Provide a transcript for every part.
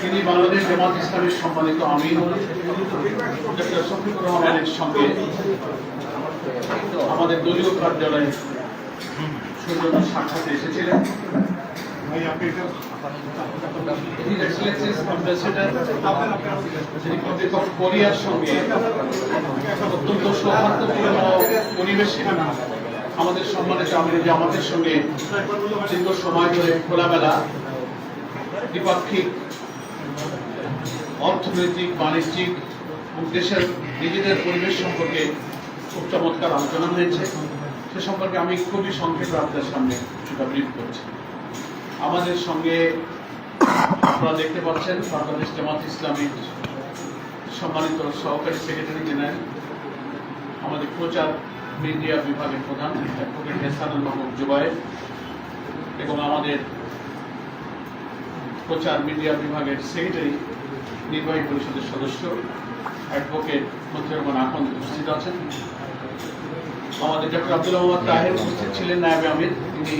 তিনি বাংলাদেশ জামাত ইসলামের সম্মানিত আমির। ডক্টর শফিকুর রহমানের সঙ্গে আমাদের দলীয় কার্যালয়ে সাক্ষাতে এসেছিলেন। কোরিয়ার সঙ্গে অত্যন্ত আমাদের সম্মানিত আমির সঙ্গে দীর্ঘ সময় ধরে খোলামেলা দ্বিপাক্ষিক, অর্থনৈতিক, বাণিজ্যিক এবং দেশের নিজেদের পরিবেশ সম্পর্কে খুব চমৎকার আলোচনা হয়েছে। সে সম্পর্কে আমি খুবই সংক্ষেপে আপনাদের সামনে কিছুটা ব্রিফ করছি। আমাদের সঙ্গে আপনারা দেখতে পাচ্ছেন বাংলাদেশ জামাত ইসলামীর সম্মানিত সহকারী সেক্রেটারি জেনারেল আমাদের প্রচার মিডিয়া বিভাগের প্রধান অ্যাডভোকেট হেসানুল মাহমুদ জুবায়ের এবং আমাদের প্রচার মিডিয়া বিভাগের সেক্রেটারি, নির্বাহী পরিষদের সদস্য, অ্যাডভোকেট মতিউর আখন্দ উপস্থিত আছেন। আমাদের ডক্টর আব্দুল মোহাম্মদ তাহের উপস্থিত ছিলেন, নায়বে আমির। তিনি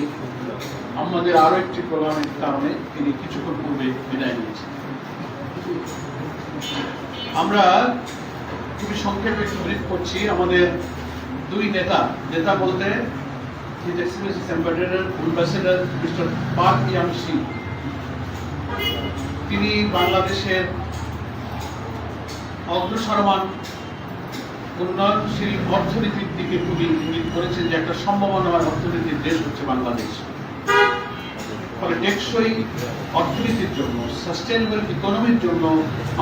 আমাদের আরও একটি প্রোগ্রামের কারণে তিনি কিছুক্ষণ পূর্বে বিদায় নিয়েছেন। আমরা খুবই সংক্ষেপে ব্রিফ করছি। আমাদের দুই নেতা নেতা বলতে ambassador mister Park Young Sik. তিনি বাংলাদেশের অগ্রসরমান উন্নয়নশীল অর্থনীতির দিকে খুবই ইঙ্গিত করেছেন যে একটা সম্ভাবনাময় অর্থনীতির দেশ হচ্ছে বাংলাদেশ। ফলে টেকসই অর্থনীতির জন্য সাস্টেনেবল ইকোনমির জন্য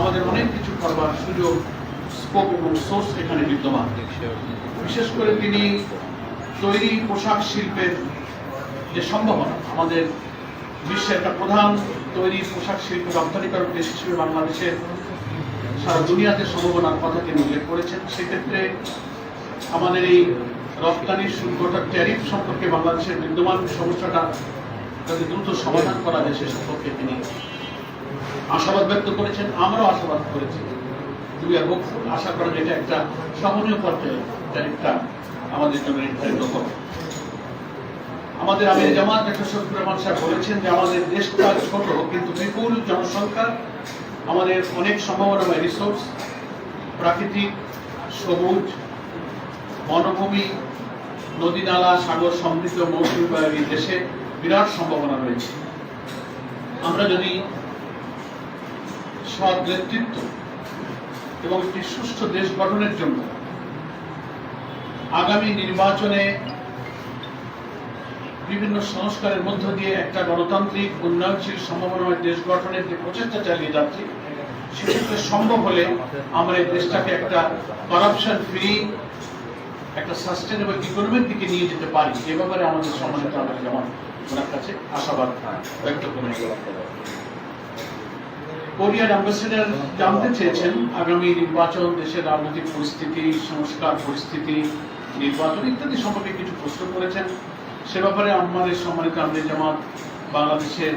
আমাদের অনেক কিছু করবার সুযোগ স্কোপ এবং সোর্স এখানে বিদ্যমান। বিশেষ করে তিনি তৈরি পোশাক শিল্পের যে সম্ভাবনা, আমাদের বিশ্বের একটা প্রধান তৈরি পোশাক শিল্প রপ্তানিকারক দেশ হিসেবে বাংলাদেশের সারা দুনিয়াতে সম্ভাবনার কথা তিনি উল্লেখ করেছেন। সেক্ষেত্রে আমাদের এই রপ্তানির শুল্কটা ট্যারিফ সম্পর্কে বাংলাদেশের বিদ্যমান সমস্যাটা যাতে দ্রুত সমাধান করা যায় সে সম্পর্কে তিনি আশাবাদ ব্যক্ত করেছেন, আমরাও আশাবাদ করেছি। দুই আর আশা করা যে এটা একটা সহনীয় পর্যায়ে ট্যারিফটা আমাদের জন্য নির্ধারিত হবে। আমাদের আমির জামাত একটা শফিকুর রহমান সাহেব বলেছেন যে আমাদের দেশটা ছোট, কিন্তু বিপুল জনসংখ্যা, আমাদের অনেক সম্ভাবনাময় রিসোর্স প্রাকৃতিক, সবুজ, বনভূমি, নদী নালা, সাগর সমৃদ্ধ মৌসুমী বায়ু দেশে বিরাট সম্ভাবনা রয়েছে। আমরা যদি সৎ নেতৃত্ব এবং একটি সুষ্ঠু দেশ গঠনের জন্য আগামী নির্বাচনে বিভিন্ন সংস্কারের মধ্য দিয়ে একটা গণতান্ত্রিক উন্নয়নশীল সম্ভাবনাময় দেশ গঠনের যে প্রচেষ্টা চালিয়ে যাচ্ছি, সেক্ষেত্রে সম্ভব হলে আমরা এই দেশটাকে একটা করাপশন ফ্রি একটা সাস্টেনেবল ইকোনমির দিকে নিয়ে যেতে পারি। এ ব্যাপারে আমাদের সম্মানিত আমাদের যেমন ওনার কাছে আশাবাদ ব্যক্ত করে কোরিয়ার অ্যাম্বাসেডার জানতে চেয়েছেন, আগামী নির্বাচন, দেশের রাজনৈতিক পরিস্থিতি, সংস্কার পরিস্থিতি, নির্বাচন ইত্যাদি সম্পর্কে কিছু প্রশ্ন করেছেন। সে ব্যাপারে আমাদের সম্মানিত আমাদের জামাত বাংলাদেশের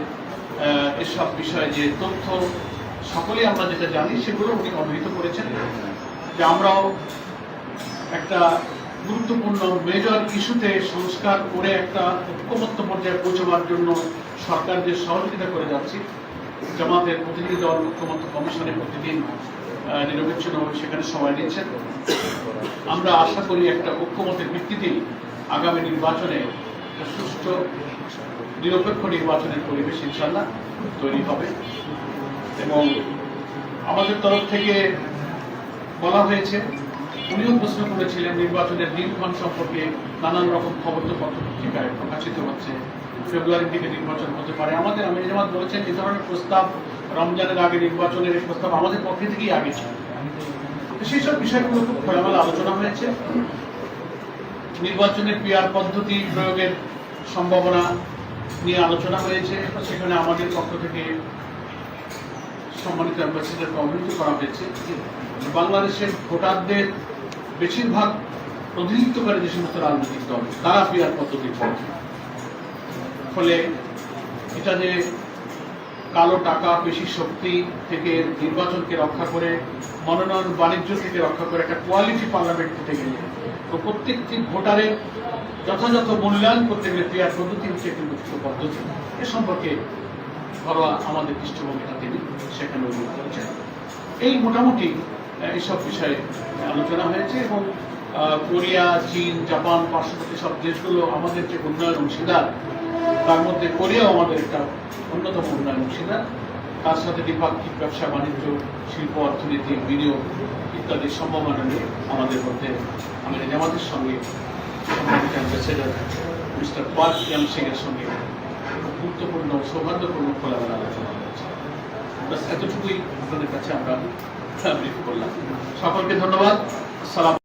এসব বিষয়ে যে তথ্য সকলেই আমরা যেটা জানি সেগুলো উনি অবহিত করেছেন। যে আমরাও একটা গুরুত্বপূর্ণ মেজর ইস্যুতে সংস্কার করে একটা ঐক্যমত্য পর্যায়ে পৌঁছবার জন্য সরকার যে সহযোগিতা করে যাচ্ছি। জামাতের প্রতিনিধি দল ঐক্যমত্য কমিশনে প্রতিদিন আহ, নিরবিচ্ছিন্ন সেখানে সময় নিচ্ছেন। আমরা আশা করি একটা ঐক্যমতের ভিত্তিতেই আগামী নির্বাচনে সুষ্ঠু নিরপেক্ষ নির্বাচনের পরিবেশ ইনশাল্লাহ তৈরি হবে। এবং আমাদের তরফ থেকে বলা হয়েছে, উনিও প্রশ্ন করেছিলেন, নির্বাচনের দিনক্ষণ সম্পর্কে নানান রকম খবর তো পত্র পত্রিকায় প্রকাশিত হচ্ছে, ফেব্রুয়ারির দিকে নির্বাচন হতে পারে। আমাদের আমি জামাত বলেছেন, এই ধরনের প্রস্তাব রমজানের আগে, নির্বাচনের এই প্রস্তাব আমাদের পক্ষে থেকেই আগে ছিল। সেই সব বিষয়গুলো খুব খোলামেলা আলোচনা হয়েছে। নির্বাচনের পিয়ার পদ্ধতি প্রয়োগের সম্ভাবনা নিয়ে আলোচনা হয়েছে। সেখানে আমাদের পক্ষ থেকে সম্মানিত অ্যাম্বাসিডারকে অবহিত করা হয়েছে বাংলাদেশের ভোটারদের বেশিরভাগ প্রতিনিধিত্বকারী যে সমস্ত রাজনৈতিক দল, তারা পিয়ার পদ্ধতির পক্ষে ফলে এটা যে কালো টাকা পেশি শক্তি থেকে নির্বাচনকে রক্ষা করে, মনোনয়ন বাণিজ্য থেকে রক্ষা করে একটা কোয়ালিটি পার্লামেন্ট দিতে গেলে। তো প্রত্যেকটি ভোটারের যথাযথ মূল্যায়ন করতে গেলে পিয়ার পদ্ধতি হচ্ছে একটি মুখ্য পদ্ধতি। এ সম্পর্কে ঘরোয়া আমাদের পৃষ্ঠভূমিটা তিনি সেখানে উল্লেখ করেছেন। এই মোটামুটি এইসব বিষয়ে আলোচনা হয়েছে এবং কোরিয়া, চীন, জাপান, পার্শ্ববর্তী সব দেশগুলো আমাদের যে উন্নয়ন অংশীদার তার মধ্যে কোরিয়াও আমাদের একটা অন্যতম উন্নয়ন অংশীদার তার সাথে দ্বিপাক্ষিক ব্যবসা, বাণিজ্য, শিল্প, অর্থনীতি, বিনিয়োগ ইত্যাদি সম্ভাবনা নিয়ে আমাদের মধ্যে আমাদের জামাতের সঙ্গে ambassador mister Park Young Sik এর সঙ্গে গুরুত্বপূর্ণ, সৌহার্দ্যপূর্ণ খোলামেলা আলোচনা হয়েছে। এতটুকুই আপনাদের কাছে আমরা করলাম। সকলকে ধন্যবাদ। সালাম